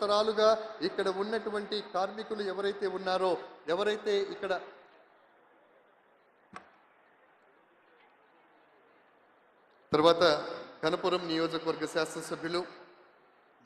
తరతరాలుగా ఇక్కడ ఉన్నటువంటి కార్మికులు ఎవరైతే ఉన్నారో ఎవరైతే ఇక్కడ తర్వాత కనపురం నియోజకవర్గ శాసనసభ్యులు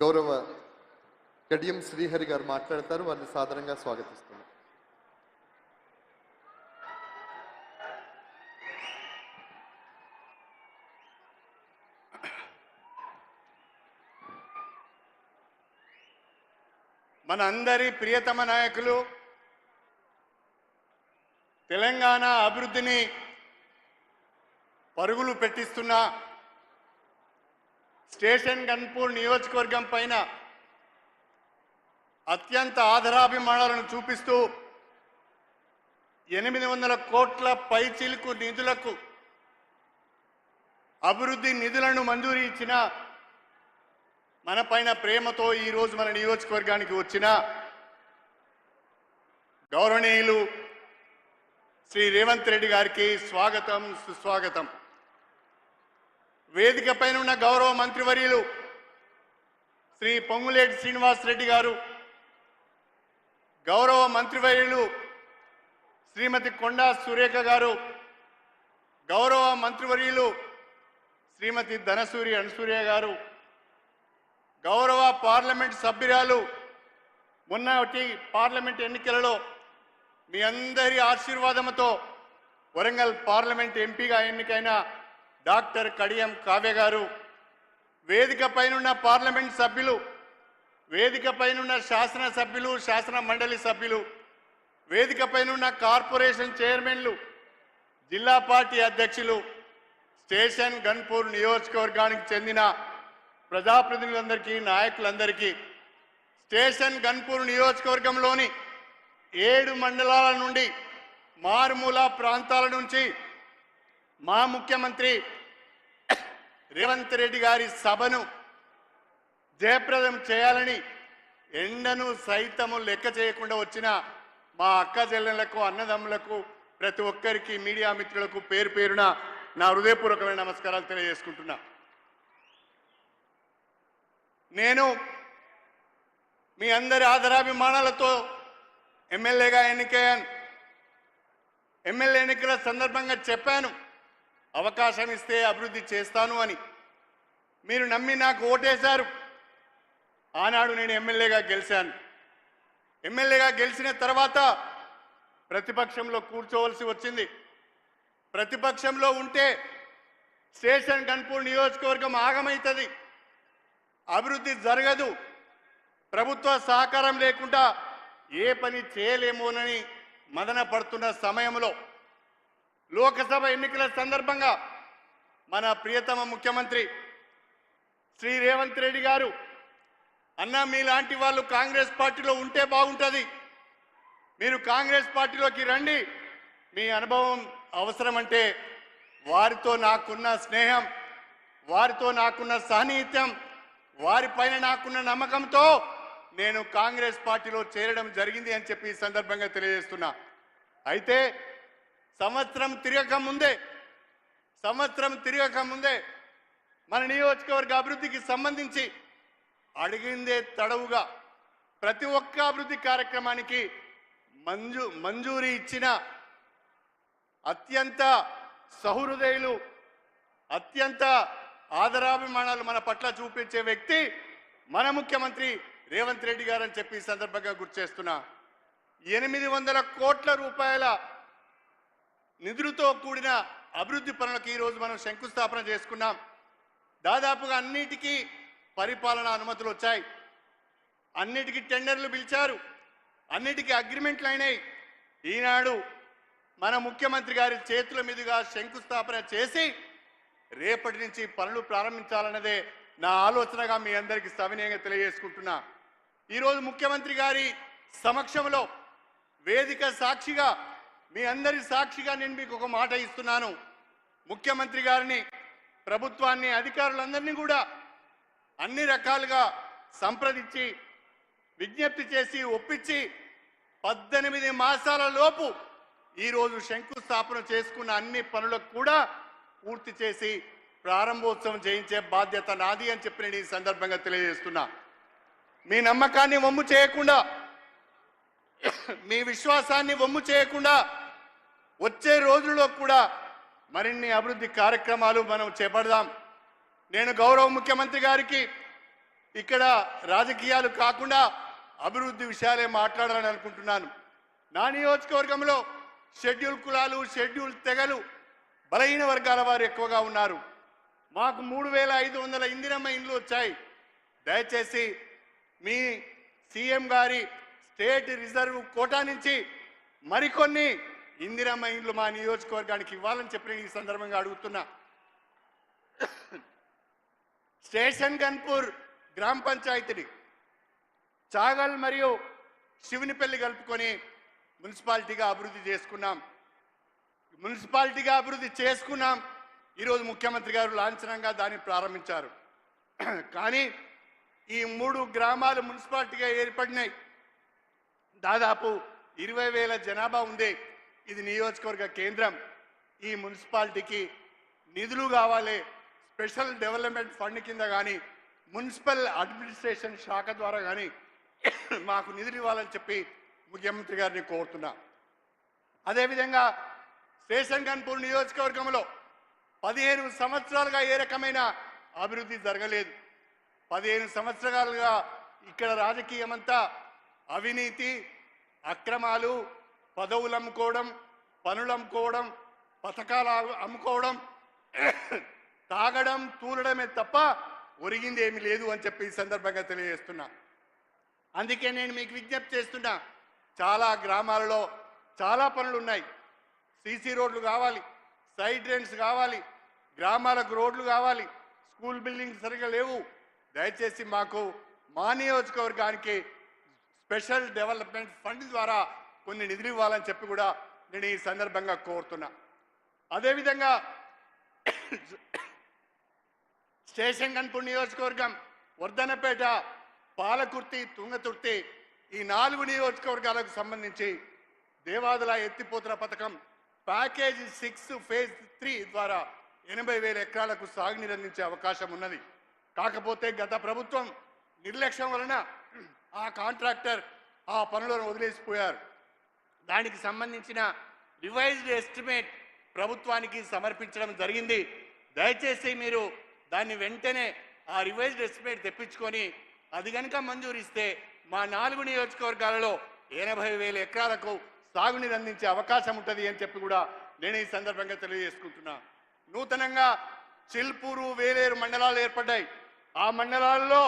గౌరవ కడియం శ్రీహరి గారు మాట్లాడతారు. వారిని సాధారణంగా స్వాగతిస్తున్నారు మన అందరి ప్రియతమ నాయకులు తెలంగాణ అభివృద్ధిని పరుగులు పెట్టిస్తున్న స్టేషన్ గన్పూర్ నియోజకవర్గం పైన అత్యంత ఆదరాభిమానాలను చూపిస్తూ ఎనిమిది వందల కోట్ల పైచిలుకు నిధులకు అభివృద్ధి నిధులను మంజూరు ఇచ్చిన మన పైన ప్రేమతో ఈరోజు మన నియోజకవర్గానికి వచ్చిన గౌరవనీయులు శ్రీ రేవంత్ రెడ్డి గారికి స్వాగతం సుస్వాగతం. వేదిక పైన ఉన్న గౌరవ మంత్రివర్యులు శ్రీ పొంగులేటి శ్రీనివాస్ రెడ్డి గారు గౌరవ మంత్రివర్యులు శ్రీమతి కొండా సురేఖ గారు గౌరవ మంత్రివర్యులు శ్రీమతి ధనసూరి అణసూర్య గారు గౌరవ పార్లమెంట్ సభ్యురాలు మొన్నటి పార్లమెంట్ ఎన్నికలలో మీ అందరి ఆశీర్వాదంతో వరంగల్ పార్లమెంట్ ఎంపీగా ఎన్నికైన డాక్టర్ కడియం కావ్య గారు వేదిక పైనున్న పార్లమెంట్ సభ్యులు వేదిక పైనున్న శాసన సభ్యులు శాసన మండలి సభ్యులు వేదిక పైనున్న కార్పొరేషన్ చైర్మన్లు జిల్లా పార్టీ అధ్యక్షులు స్టేషన్ గన్పూర్ నియోజకవర్గానికి చెందిన ప్రజాప్రతినిధులందరికీ నాయకులందరికీ స్టేషన్ గన్పూర్ నియోజకవర్గంలోని ఏడు మండలాల నుండి మారుమూల ప్రాంతాల నుంచి మా ముఖ్యమంత్రి రేవంత్ రెడ్డి గారి సభను జయప్రదం చేయాలని ఎండను సైతము లెక్క చేయకుండా వచ్చిన మా అక్క చెల్లెళ్ళకు అన్నదమ్ములకు ప్రతి ఒక్కరికి మీడియా మిత్రులకు పేరు పేరున నా హృదయపూర్వకమైన నమస్కారాలు తెలియజేసుకుంటున్నా. నేను మీ అందరి ఆదరాభిమానాలతో ఎమ్మెల్యేగా ఎన్నికయ్యాను. ఎమ్మెల్యే ఎన్నికల సందర్భంగా చెప్పాను అవకాశం ఇస్తే అభివృద్ధి చేస్తాను అని. మీరు నమ్మి నాకు ఓటేశారు. ఆనాడు నేను ఎమ్మెల్యేగా గెలిచాను. ఎమ్మెల్యేగా గెలిచిన తర్వాత ప్రతిపక్షంలో కూర్చోవలసి వచ్చింది. ప్రతిపక్షంలో ఉంటే స్టేషన్ గన్పూర్ నియోజకవర్గం ఆగమవుతుంది అభివృద్ధి జరగదు. ప్రభుత్వ సహకారం లేకుండా ఏ పని చేయలేమోనని మదన పడుతున్న సమయంలో లోకసభ ఎన్నికల సందర్భంగా మన ప్రియతమ ముఖ్యమంత్రి శ్రీ రేవంత్ రెడ్డి గారు అన్న మీలాంటి వాళ్ళు కాంగ్రెస్ పార్టీలో ఉంటే బాగుంటుంది. మీరు కాంగ్రెస్ పార్టీలోకి రండి. మీ అనుభవం అవసరమంటే వారితో నాకున్న స్నేహం వారితో నాకున్న సాన్నిహిత్యం వారిపైన నాకున్న నమ్మకంతో నేను కాంగ్రెస్ పార్టీలో చేరడం జరిగింది అని చెప్పి ఈ సందర్భంగా తెలియజేస్తున్నా. అయితే సంవత్సరం తిరగక ముందే సంవత్సరం తిరగక ముందే మన నియోజకవర్గ అభివృద్ధికి సంబంధించి అడిగిందే తడవుగా ప్రతి ఒక్క అభివృద్ధి కార్యక్రమానికి మంజూ మంజూరీ ఇచ్చిన అత్యంత సహృదయులు అత్యంత ఆదరాభిమానాలు మన పట్ల చూపించే వ్యక్తి మన ముఖ్యమంత్రి రేవంత్ రెడ్డి గారు అని చెప్పి సందర్భంగా గుర్తు చేస్తున్నా. ఎనిమిది వందల కోట్ల రూపాయల నిధులతో కూడిన అభివృద్ధి పనులకు ఈరోజు మనం శంకుస్థాపన చేసుకున్నాం. దాదాపుగా అన్నిటికీ పరిపాలన అనుమతులు వచ్చాయి. అన్నిటికీ టెండర్లు పిలిచారు. అన్నిటికీ అగ్రిమెంట్లు అయినాయి. ఈనాడు మన ముఖ్యమంత్రి గారి చేతుల మీదుగా శంకుస్థాపన చేసి రేపటి నుంచి పనులు ప్రారంభించాలన్నదే నా ఆలోచనగా మీ అందరికీ సవినయంగా తెలియజేసుకుంటున్నా. ఈరోజు ముఖ్యమంత్రి గారి సమక్షంలో వేదిక సాక్షిగా మీ అందరి సాక్షిగా నేను మీకు ఒక మాట ఇస్తున్నాను. ముఖ్యమంత్రి గారిని ప్రభుత్వాన్ని అధికారులందరినీ కూడా అన్ని రకాలుగా సంప్రదించి విజ్ఞప్తి చేసి ఒప్పించి పద్దెనిమిది మాసాల లోపు ఈరోజు శంకుస్థాపన చేసుకున్న అన్ని పనులకు కూడా పూర్తి చేసి ప్రారంభోత్సవం చేయించే బాధ్యత నాది అని చెప్పి నేను ఈ సందర్భంగా తెలియజేస్తున్నా. మీ నమ్మకాన్ని వమ్ము చేయకుండా మీ విశ్వాసాన్ని వమ్ము చేయకుండా వచ్చే రోజుల్లో కూడా మరిన్ని అభివృద్ధి కార్యక్రమాలు మనం చేపడదాం. నేను గౌరవ ముఖ్యమంత్రి గారికి ఇక్కడ రాజకీయాలు కాకుండా అభివృద్ధి విషయాలే మాట్లాడాలని అనుకుంటున్నాను. నా నియోజకవర్గంలో షెడ్యూల్ కులాలు షెడ్యూల్ తెగలు బలహీన వర్గాల వారు ఎక్కువగా ఉన్నారు. మాకు మూడు వేల ఐదు వందల ఇందిరమ్మ ఇండ్లు వచ్చాయి. దయచేసి మీ సీఎం గారి స్టేట్ రిజర్వ్ కోటా నుంచి మరికొన్ని ఇందిరమ్మ ఇండ్లు మా నియోజకవర్గానికి ఇవ్వాలని చెప్పి నేను ఈ సందర్భంగా అడుగుతున్నా. స్టేషన్ గన్పూర్ గ్రామ పంచాయతీని చాగల్ మరియు శివునిపల్లి కలుపుకొని మున్సిపాలిటీగా అభివృద్ధి చేసుకున్నాం. మున్సిపాలిటీగా అభివృద్ధి చేసుకున్నాం. ఈరోజు ముఖ్యమంత్రి గారు లాంఛనంగా దాన్ని ప్రారంభించారు. కానీ ఈ మూడు గ్రామాలు మున్సిపాలిటీగా ఏర్పడినాయి. దాదాపు ఇరవై వేల జనాభా ఉంది ఇది నియోజకవర్గ కేంద్రం. ఈ మున్సిపాలిటీకి నిధులు కావాలి స్పెషల్ డెవలప్మెంట్ ఫండ్ కింద కానీ మున్సిపల్ అడ్మినిస్ట్రేషన్ శాఖ ద్వారా కానీ మాకు నిధులు ఇవ్వాలని చెప్పి ముఖ్యమంత్రి గారిని కోరుతున్నా. అదేవిధంగా స్టేషన్ నియోజకవర్గంలో పదిహేను సంవత్సరాలుగా ఏ రకమైన అభివృద్ధి జరగలేదు. పదిహేను సంవత్సరాలుగా ఇక్కడ రాజకీయం అంతా అవినీతి అక్రమాలు పదవులు అమ్ముకోవడం పనులు అమ్ముకోవడం పథకాలు అమ్ముకోవడం తాగడం తూలడమే తప్ప ఒరిగింది ఏమి లేదు అని చెప్పి ఈ సందర్భంగా తెలియజేస్తున్నా. అందుకే నేను మీకు విజ్ఞప్తి చేస్తున్నా చాలా గ్రామాలలో చాలా పనులు ఉన్నాయి సీసీ రోడ్లు కావాలి సైడ్ డ్రైన్స్ కావాలి గ్రామాలకు రోడ్లు కావాలి స్కూల్ బిల్డింగ్స్ సరిగా లేవు. దయచేసి మాకు మా నియోజకవర్గానికి స్పెషల్ డెవలప్మెంట్ ఫండ్ ద్వారా కొన్ని నిధులు ఇవ్వాలని చెప్పి కూడా నేను ఈ సందర్భంగా కోరుతున్నా. అదేవిధంగా స్టేషన్ కన్పూర్ నియోజకవర్గం వర్ధనపేట పాలకుర్తి తుంగతుర్తి ఈ నాలుగు నియోజకవర్గాలకు సంబంధించి దేవాదుల ఎత్తిపోతుల పథకం ప్యాకేజ్ సిక్స్ ఫేజ్ త్రీ ద్వారా ఎనభై వేల ఎకరాలకు సాగునీరు అందించే అవకాశం ఉన్నది. కాకపోతే గత ప్రభుత్వం నిర్లక్ష్యం వలన ఆ కాంట్రాక్టర్ ఆ పనులను వదిలేసిపోయారు. దానికి సంబంధించిన రివైజ్డ్ ఎస్టిమేట్ ప్రభుత్వానికి సమర్పించడం జరిగింది. దయచేసి మీరు దాన్ని వెంటనే ఆ రివైజ్డ్ ఎస్టిమేట్ తెప్పించుకొని అది కనుక మంజూరిస్తే మా నాలుగు నియోజకవర్గాలలో ఎనభై వేల ఎకరాలకు సాగునీరు అందించే అవకాశం ఉంటుంది అని చెప్పి కూడా నేను ఈ సందర్భంగా తెలియజేసుకుంటున్నా. నూతనంగా చిల్పూరు వేలేరు మండలాలు ఏర్పడ్డాయి. ఆ మండలాల్లో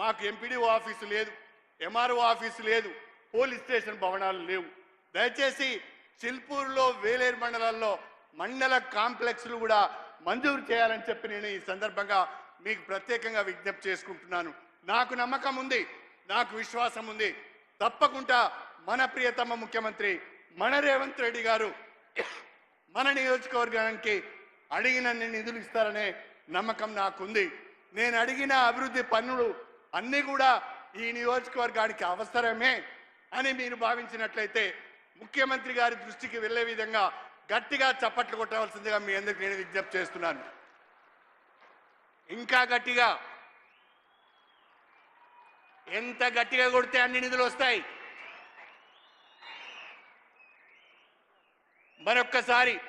మాకు ఎంపీడీఓ ఆఫీసు లేదు ఎంఆర్ఓ ఆఫీసు లేదు పోలీస్ స్టేషన్ భవనాలు లేవు. దయచేసి చిల్పూరులో వేలేరు మండలాల్లో మండల కాంప్లెక్స్లు కూడా మంజూరు చేయాలని చెప్పి నేను ఈ సందర్భంగా మీకు ప్రత్యేకంగా విజ్ఞప్తి చేసుకుంటున్నాను. నాకు నమ్మకం ఉంది నాకు విశ్వాసం ఉంది. తప్పకుండా మన ప్రియతమ ముఖ్యమంత్రి మన రేవంత్ రెడ్డి గారు మన నియోజకవర్గానికి అడిగినన్ని నిధులు ఇస్తారనే నమ్మకం నాకుంది. నేను అడిగిన అభివృద్ధి పన్నులు అన్నీ కూడా ఈ నియోజకవర్గానికి అవసరమే అని మీరు భావించినట్లయితే ముఖ్యమంత్రి గారి దృష్టికి వెళ్ళే విధంగా గట్టిగా చప్పట్లు కొట్టవలసిందిగా మీ అందరికి నేను విజ్ఞప్తి చేస్తున్నాను. ఇంకా గట్టిగా ఎంత గట్టిగా కొడితే అన్ని నిధులు వస్తాయి? మరొక్కసారి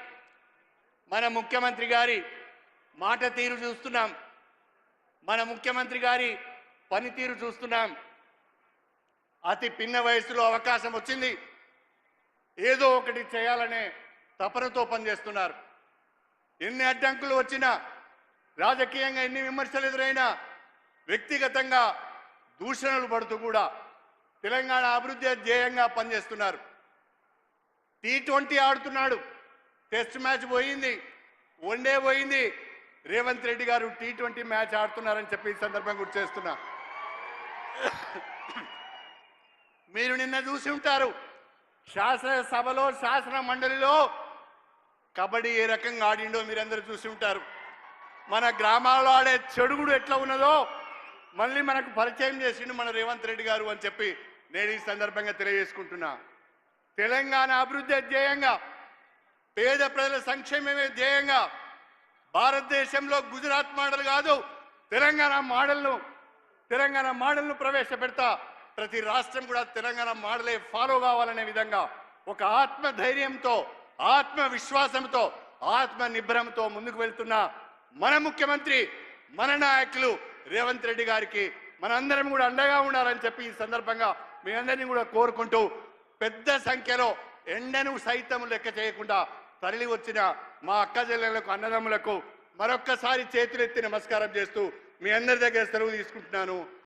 మన ముఖ్యమంత్రి గారి మాట తీరు చూస్తున్నాం. మన ముఖ్యమంత్రి గారి పనితీరు చూస్తున్నాం. అతి పిన్న వయసులో అవకాశం వచ్చింది. ఏదో ఒకటి చేయాలనే తపనతో పనిచేస్తున్నారు. ఎన్ని అడ్డంకులు వచ్చినా రాజకీయంగా ఎన్ని విమర్శలు ఎదురైనా వ్యక్తిగతంగా దూషణలు పడుతూ కూడా తెలంగాణ అభివృద్ధి ధ్యేయంగా పనిచేస్తున్నారు. టీ ట్వంటీ ఆడుతున్నాడు. టెస్ట్ మ్యాచ్ పోయింది. వన్డే పోయింది. రేవంత్ రెడ్డి గారు టీ ట్వంటీ మ్యాచ్ ఆడుతున్నారని చెప్పి ఈ సందర్భంగా గుర్తు చేస్తున్నా. మీరు నిన్న చూసి ఉంటారు. శాసనసభలో శాసన మండలిలో కబడ్డీ ఏ రకంగా ఆడిండో మీరందరూ చూసి ఉంటారు. మన గ్రామాల్లో ఆడే చెడుగుడు ఎట్లా ఉన్నదో మళ్ళీ మనకు పరిచయం చేసిండు మన రేవంత్ రెడ్డి గారు అని చెప్పి నేను ఈ సందర్భంగా తెలియజేసుకుంటున్నా. తెలంగాణ అభివృద్ధి ధ్యేయంగా పేద ప్రజల సంక్షేమమే ధ్యేయంగా భారతదేశంలో గుజరాత్ మోడల్ కాదు తెలంగాణ మోడల్ను తెలంగాణ మోడల్ను ప్రవేశపెడతా ప్రతి రాష్ట్రం కూడా తెలంగాణ మోడలే ఫాలో కావాలనే విధంగా ఒక ఆత్మ ధైర్యంతో ఆత్మ ఆత్మ ముందుకు వెళ్తున్న మన ముఖ్యమంత్రి మన నాయకులు రేవంత్ రెడ్డి గారికి మనందరం కూడా అండగా ఉండాలని చెప్పి ఈ సందర్భంగా మీ అందరినీ కూడా కోరుకుంటూ పెద్ద సంఖ్యలో ఎండను సైతం లెక్క చేయకుండా తరలి వచ్చిన మా అక్క అన్నదమ్ములకు మరొక్కసారి చేతులెత్తి నమస్కారం చేస్తూ మీ అందరి దగ్గర సెలవు తీసుకుంటున్నాను.